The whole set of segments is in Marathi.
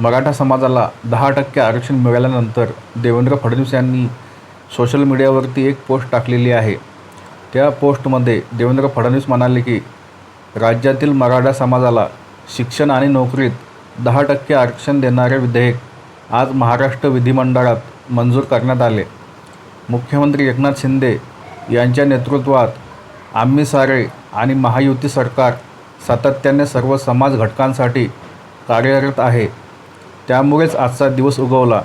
मराठा समाजाला दहा टक्के आरक्षण मिळाल्यानंतर देवेंद्र फडणवीस यांनी सोशल मीडियावरती एक पोस्ट टाकलेली आहे. त्या पोस्टमध्ये देवेंद्र फडणवीस म्हणाले की राज्यातील मराठा समाजाला शिक्षण आणि नोकरीत दहा टक्के आरक्षण देणारे विधेयक आज महाराष्ट्र विधिमंडळात मंजूर करण्यात आले. मुख्यमंत्री एकनाथ शिंदे यांच्या नेतृत्वात आम्ही सारे आणि महायुती सरकार सातत्याने सर्व समाज घटकांसाठी कार्यरत आहे. त्यामुळेच आजचा दिवस उगवला.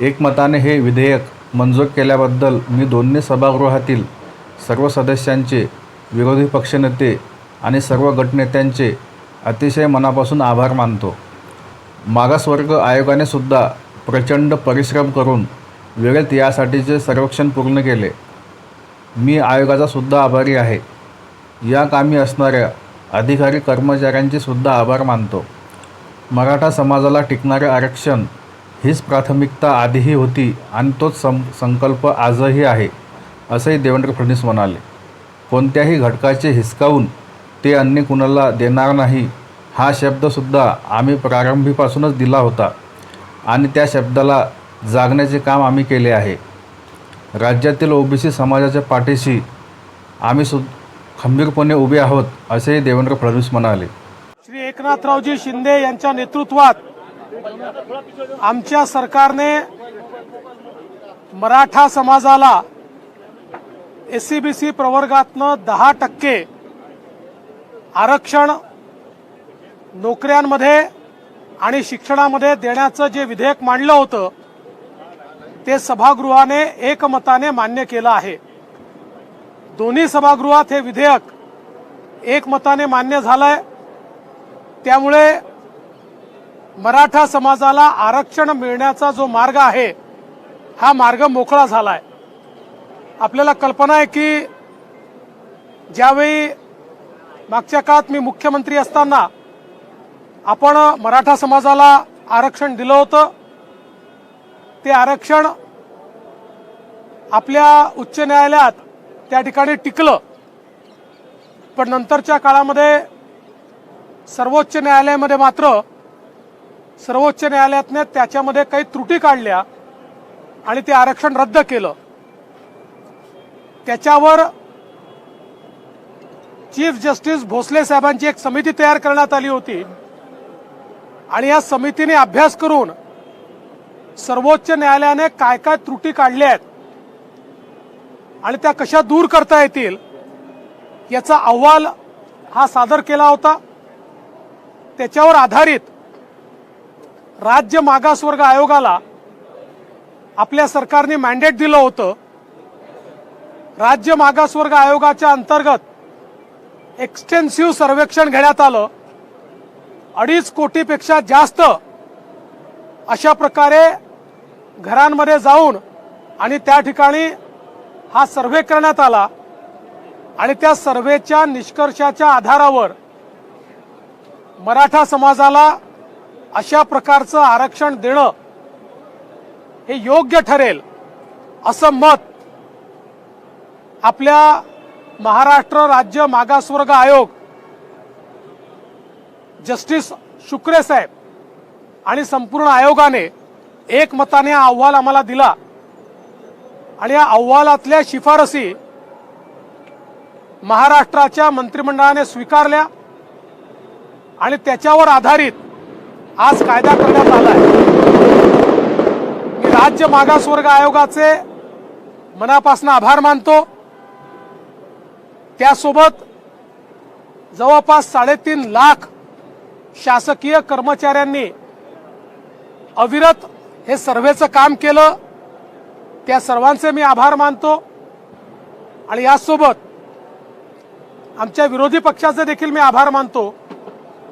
एकमताने हे विधेयक मंजूर केल्याबद्दल मी दोन्ही सभागृहातील सर्व सदस्यांचे विरोधी पक्षनेते आणि सर्व गटनेत्यांचे अतिशय मनापासून आभार मानतो. मागासवर्ग आयोगाने सुद्धा प्रचंड परिश्रम करून वेळेत यासाठीचे सर्वेक्षण पूर्ण केले. मी आयोगाचा सुद्धा आभारी आहे. या कामी असणाऱ्या अधिकारी कर्मचाऱ्यांचे सुद्धा आभार मानतो. मराठा समाजाला टिकणारे आरक्षण हीच प्राथमिकता आधीही होती आणि तोच सं संकल्प आजही आहे असंही देवेंद्र फडणवीस म्हणाले. कोणत्याही घटकाचे हिसकावून ते अन्य कुणाला देणार नाही हा शब्दसुद्धा आम्ही प्रारंभीपासूनच दिला होता आणि त्या शब्दाला जागण्याचे काम आम्ही केले आहे. राज्यातील ओबीसी समाजाच्या पाठीशी आम्ही सु खंबीरपणे उभे आहोत असेही देवेंद्र फडणवीस म्हणाले. श्री एकनाथरावजी शिंदे यांच्या नेतृत्वात आमच्या सरकारने मराठा समाजाला एससीबीसी प्रवर्गातनं दहा टक्के आरक्षण नोकऱ्यांमध्ये आणि शिक्षणामध्ये देण्याचं जे विधेयक मांडलं होतं ते सभागृहाने एकमताने मान्य केलं आहे. दोन्ही सभागृहात हे विधेयक एकमताने मान्य झालंय. त्यामुळे मराठा समाजाला आरक्षण मिळण्याचा जो मार्ग आहे हा मार्ग मोकळा झालाय. आपल्याला कल्पना आहे की ज्यावेळी मागच्या काळात मी मुख्यमंत्री असताना आपण मराठा समाजाला आरक्षण दिलं होतं ते आरक्षण आपल्या उच्च न्यायालयात त्या ठिकाणी टिकलं. पण नंतरच्या काळामध्ये सर्वोच्च न्यायालयामध्ये मात्र सर्वोच्च न्यायालयातने त्याच्यामध्ये काही त्रुटी काढल्या आणि ते आरक्षण रद्द केलं. त्याच्यावर चीफ जस्टिस भोसले साहेबांची एक समिती तयार करण्यात आली होती. आणि या समितीने अभ्यास करून सर्वोच्च न्यायालयाने काय काय त्रुटी काढल्या आहेत आणि त्या कशा दूर करता येतील याचा अहवाल हा सादर केला होता. त्याच्यावर आधारित राज्य मागासवर्ग आयोगाला आपल्या सरकारने मॅन्डेट दिलं होतं. राज्य मागासवर्ग आयोगाच्या अंतर्गत एक्सटेन्सिव्ह सर्वेक्षण घेण्यात आलं. अडीच कोटीपेक्षा जास्त अशा प्रकारे घरांमध्ये जाऊन आणि त्या ठिकाणी हा सर्वे करण्यात आला. आणि त्या सर्वेच्या निष्कर्षाच्या आधारावर मराठा समाजाला अशा प्रकारचं आरक्षण देणं हे योग्य ठरेल असं मत आपल्या महाराष्ट्र राज्य मागासवर्ग आयोग जस्टिस शुक्रे साहेब आणि संपूर्ण आयोगाने एकमताने हा अहवाल आम्हाला दिला. आणि या अहवालातल्या शिफारसी महाराष्ट्राच्या मंत्रिमंडळाने स्वीकारल्या. आणि त्याच्यावर आधारित आज कायदा करण्यात आलाय. मी राज्य मागासवर्ग आयोगाचे मनापासून आभार मानतो. त्यासोबत जवळपास साडेतीन लाख शासकीय कर्मचाऱ्यांनी अविरत हे सर्वेचं काम केलं. त्या सर्वांचे मी आभार मानतो. आणि यासोबत आमच्या विरोधी पक्षाचे देखील मी आभार मानतो.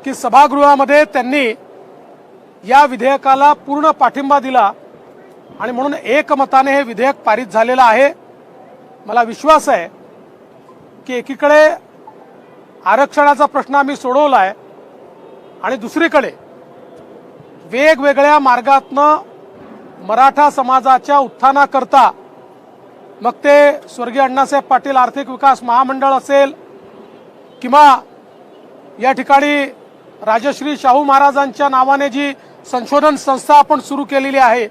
की सभागृहामध्ये त्यांनी या विधेयकाला पूर्ण पाठिंबा दिला आणि म्हणून एकमताने हे विधेयक पारित झालेलं आहे. मला विश्वास आहे की एकीकडे आरक्षणाचा प्रश्न आम्ही सोडवला आहे आणि दुसरीकडे वेगवेगळ्या मार्गातनं मराठा समाजाच्या उत्थानाकरता मग ते स्वर्गीय अण्णासाहेब पाटील आर्थिक विकास महामंडळ असेल किंवा या ठिकाणी राजश्री शाहू महाराजांच्या नावाने जी संशोधन संस्था आपण सुरू केलेली आहे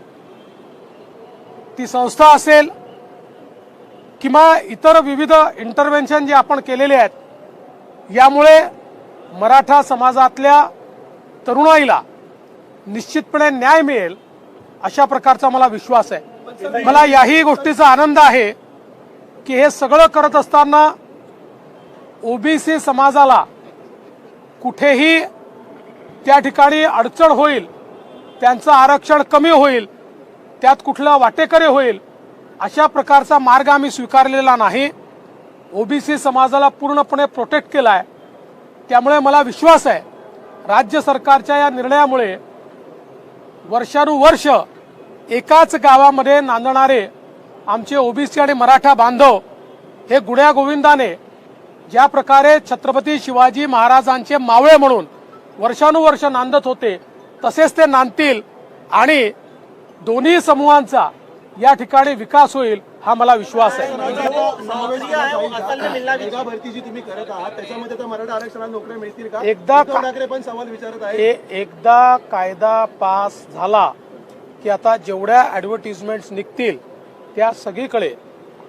ती संस्था असेल किंवा इतर विविध इंटरव्हेन्शन जे आपण केलेले आहेत यामुळे मराठा समाजातल्या तरुणाईला निश्चितपणे न्याय मिळेल अशा प्रकारचा मला विश्वास आहे. मला याही गोष्टीचा आनंद आहे की हे सगळं करत असताना ओबीसी समाजाला कुठेही त्या ठिकाणी अडचण होईल त्यांचं आरक्षण कमी होईल त्यात कुठलं वाटेकरी होईल अशा प्रकारचा मार्ग आम्ही स्वीकारलेला नाही. ओबीसी समाजाला पूर्णपणे प्रोटेक्ट केला आहे त्यामुळे मला विश्वास आहे राज्य सरकारच्या या निर्णयामुळे वर्षानुवर्ष एकाच गावामध्ये नांदणारे आमचे ओबीसी आणि मराठा बांधव हे गुण्यागोविंदाने ज्या प्रकारे छत्रपती शिवाजी महाराजांचे मावळे म्हणून वर्षानुवर्ष नांदत होते तसेच ते नांदतील आणि दोन्ही समूहांचा या ठिकाणी विकास होईल हा मला विश्वास आहे. तुम्ही एकदा हे एकदा कायदा पास झाला की आता जेवढ्या ऍडव्हर्टिजमेंट निघतील त्या सगळीकडे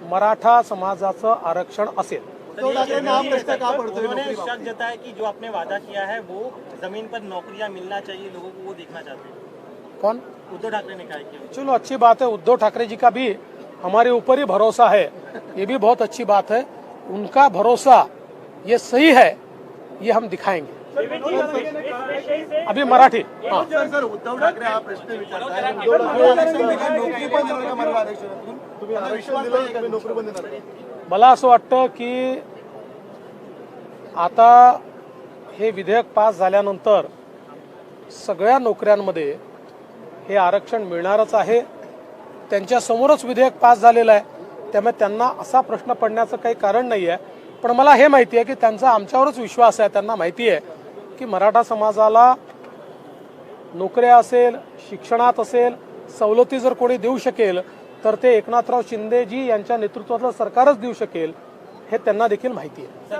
मराठा समाजाचं आरक्षण असेल. प्रश्न का पडतोय उन्होंने शक जताया कि जो आपने वादा किया है वो ज़मीन पर नौकरियाँ मिलना चाहिए लोगों को वो देखना चाहते हैं। कौन? उद्धव ठाकरे ने कहा चलो अच्छी बात है उद्धव ठाकरे जी का भी हमारे ऊपर ही भरोसा है। ये भी बहुत अच्छी बात है। उनका भरोसा ये सही है ये हम दिखाएँगे। अभी मराठी। हाँ। सर सर उद्धव ठाकरे हा। प्रश्न नोकरी पण नोकरी? मला असं वाटतं की आता हे विधेयक पास झाल्यानंतर सगळ्या नोकऱ्यांमध्ये हे आरक्षण मिळणारच आहे. त्यांच्यासमोरच विधेयक पास झालेलं आहे. त्यामुळे त्यांना असा प्रश्न पडण्याचं काही कारण नाही आहे पण मला हे माहिती आहे की त्यांचा आमच्यावरच विश्वास आहे त्यांना माहिती आहे की मराठा समाजाला नोकऱ्या असेल शिक्षणात असेल सवलती जर कोणी देऊ शकेल तर ते एकनाथराव शिंदेजी यांच्या नेतृत्वातलं सरकारच देऊ शकेल हे त्यांना देखील माहिती आहे.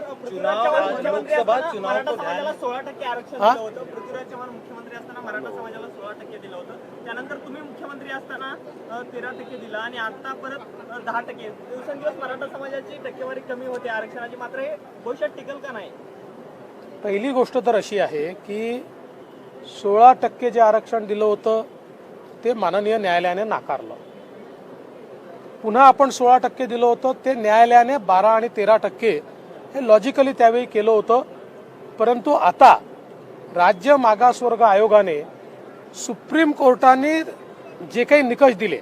लोकसभा चुनाव को ध्यान में सोळा टक्के आरक्षण? दिलं होतं. पृथ्वीराज चव्हाण मुख्यमंत्री असताना मराठा समाजाला सोळा टक्के दिलं होतं. त्यानंतर तुम्ही मुख्यमंत्री असताना अ, तेरा टक्के दिला आणि आता परत अ, दहा टक्के. दिवसेंदिवस मराठा समाजाची टक्केवारी कमी होते. आरक्षणाची मात्र भविष्यात टिकल का नाही? पहिली गोष्ट तर अशी आहे की सोळा टक्के जे आरक्षण दिलं होतं ते माननीय न्यायालयाने नाकारलं. पुन्हा आपण सोळा टक्के दिलं होतं ते न्यायालयाने बारा आणि तेरा टक्के हे लॉजिकली त्यावेळी केलं होतं. परंतु आता राज्य मागासवर्ग आयोगाने सुप्रीम कोर्टाने जे काही निकष दिले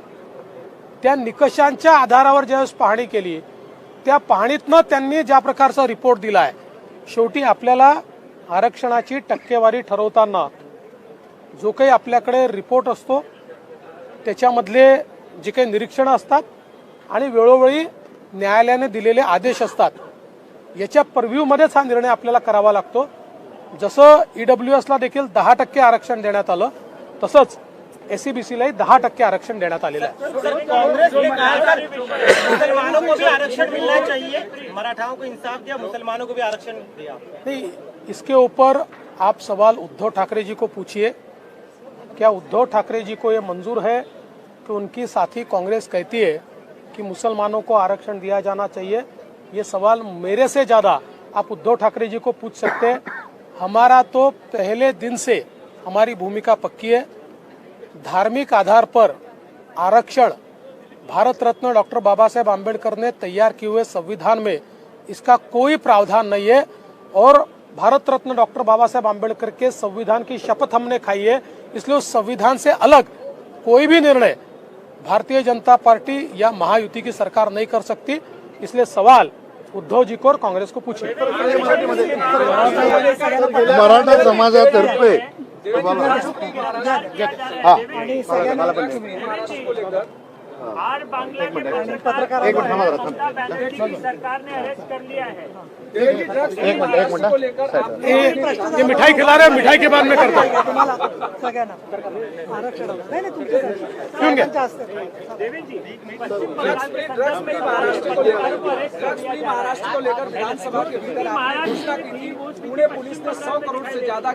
त्या निकषांच्या आधारावर ज्यावेळेस पाहणी केली त्या पाहणीतनं त्यांनी ज्या प्रकारचा रिपोर्ट दिला आहे शेवटी आपल्याला आरक्षणाची टक्केवारी ठरवताना जो काही आपल्याकडे रिपोर्ट असतो त्याच्यामधले जे काही निरीक्षणं असतात आणि वेळोवेळी न्यायालयाने दिलेले आदेश असतात. याच्या परव्ह्यूमध्येच हा निर्णय आपल्याला करावा लागतो. जसं ईडब्ल्यू एसला देखील दहा टक्के आरक्षण देण्यात आलं तसंच एसीबीसीलाही दहा टक्के आरक्षण देण्यात आलेलं आहे. इसके ऊपर आप सवाल उद्धव ठाकरे जी को पूछिए. क्या उद्धव ठाकरे जी को ये मंजूर है कि उनकी साथी कांग्रेस कहती है कि मुसलमानों को आरक्षण दिया जाना चाहिए। ये सवाल मेरे से ज़्यादा आप उद्धव ठाकरे जी को पूछ सकते हैं। हमारा तो पहले दिन से हमारी भूमिका पक्की है। धार्मिक आधार पर आरक्षण, भारत रत्न डॉक्टर बाबा साहेब आम्बेडकर ने तैयार किए हुए संविधान में इसका कोई प्रावधान नहीं है। और भारत रत्न डॉक्टर बाबा साहेब आम्बेडकर के संविधान की शपथ हमने खाई है। इसलिए उस संविधान से अलग कोई भी निर्णय भारतीय जनता पार्टी या महायुति की सरकार नहीं कर सकती इसलिए सवाल उद्धव जी को और कांग्रेस को पूछिए मराठा समाजातर्फे आर बांग्ला के पत्रकार एक मिनिट थांबा जरा, थांबा. की सरकार ने अरेस्ट कर लिया है। एक मिनिट एक मिनिट। ये, मिठाई खिला रहे हैं मिठाई के बाद में करता हूँ। क्यों क्या महाराष्ट्र को लेकर विधानसभा के भीतर पुणे पुलिस ने सौ करोड़ से ज़्यादा